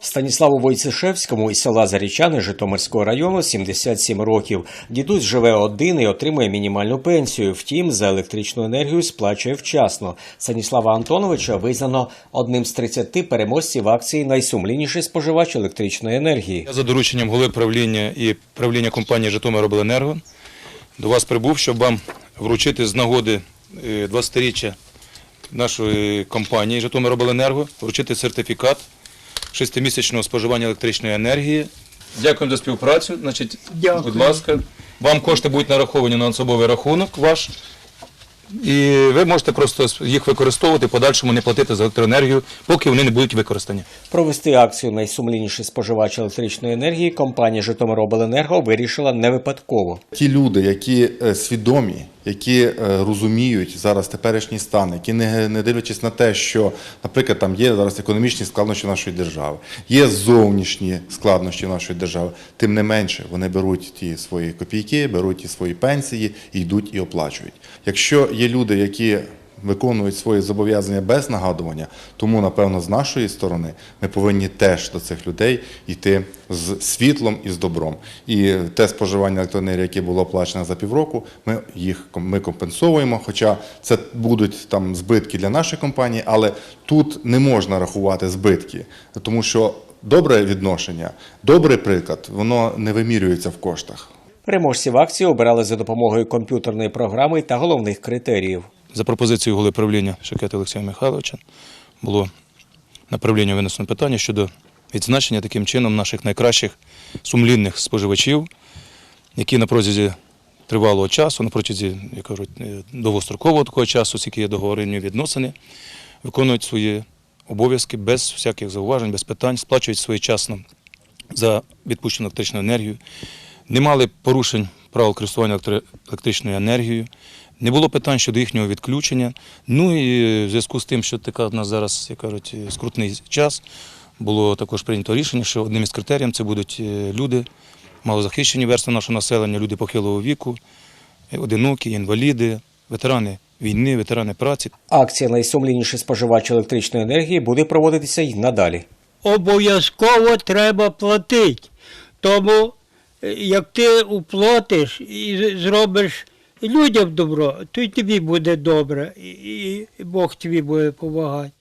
Станіславу Войцешевському із села Зарічани Житомирського району 77 років. Дідусь живе один і отримує мінімальну пенсію. Втім, за електричну енергію сплачує вчасно. Станіслава Антоновича визнано одним з 30 переможців акції Найсумлінніший споживач електричної енергії. Я за дорученням голови правління і правління компанії «Житомиробленерго» до вас прибув, щоб вам вручити з нагоди е, 20-річчя нашої компанії «Житомиробленерго», вручити сертифікат шестимісячного споживання електричної енергії. Дякую за співпрацю. Значить, Дякую. будь ласка, вам кошти будуть нараховані на особовий рахунок ваш. І ви можете просто їх використовувати, подальшому не платити за електроенергію, поки вони не будуть використані. Провести акцію Найсумлінніший споживач електричної енергії компанія Житомиробленерго вирішила не випадково. Ті люди, які е, свідомі, які е, розуміють зараз теперішній стан, які не, дивлячись на те, що, наприклад, там є зараз економічні складнощі нашої держави, є зовнішні складнощі нашої держави, тим не менше вони беруть ті свої копійки, беруть ті свої пенсії йдуть і оплачують. Якщо є люди, які виконують свої зобов'язання без нагадування, тому напевно з нашої сторони ми повинні теж до цих людей йти з світлом і з добром. І те споживання електроенергії, яке було оплачено за півроку, ми їх ми компенсовуємо. Хоча це будуть там збитки для нашої компанії, але тут не можна рахувати збитки, тому що добре відношення, добрий приклад, воно не вимірюється в коштах. Переможців акції обирали за допомогою комп'ютерної програми та головних критеріїв. За пропозицією голови правління Шакета Олексія Михайловича було на правління винесено питання щодо відзначення таким чином наших найкращих сумлінних споживачів, які на протязі тривалого часу, на протязі, як кажуть, е, довгострокового такого часу, скільки є договорені відносини, виконують свої обов'язки без всяких зауважень, без питань, сплачують своєчасно за відпущену електричну енергію, не мали порушень правил користування електричною енергією, не було питань щодо їхнього відключення. Ну і в зв'язку з тим, що така в нас зараз, як кажуть, е, скрутний час, було також прийнято рішення, що одним із критеріїв це будуть е, люди, малозахищені верстви нашого населення, люди похилого віку, е, одинокі, інваліди, ветерани війни, ветерани праці. Акція Найсумлінніший споживач електричної енергії буде проводитися й надалі. Обов'язково треба платити. Тому е, як ти уплатиш і зробиш людям добро, то й тобі буде добре, і Бог тобі буде допомагати.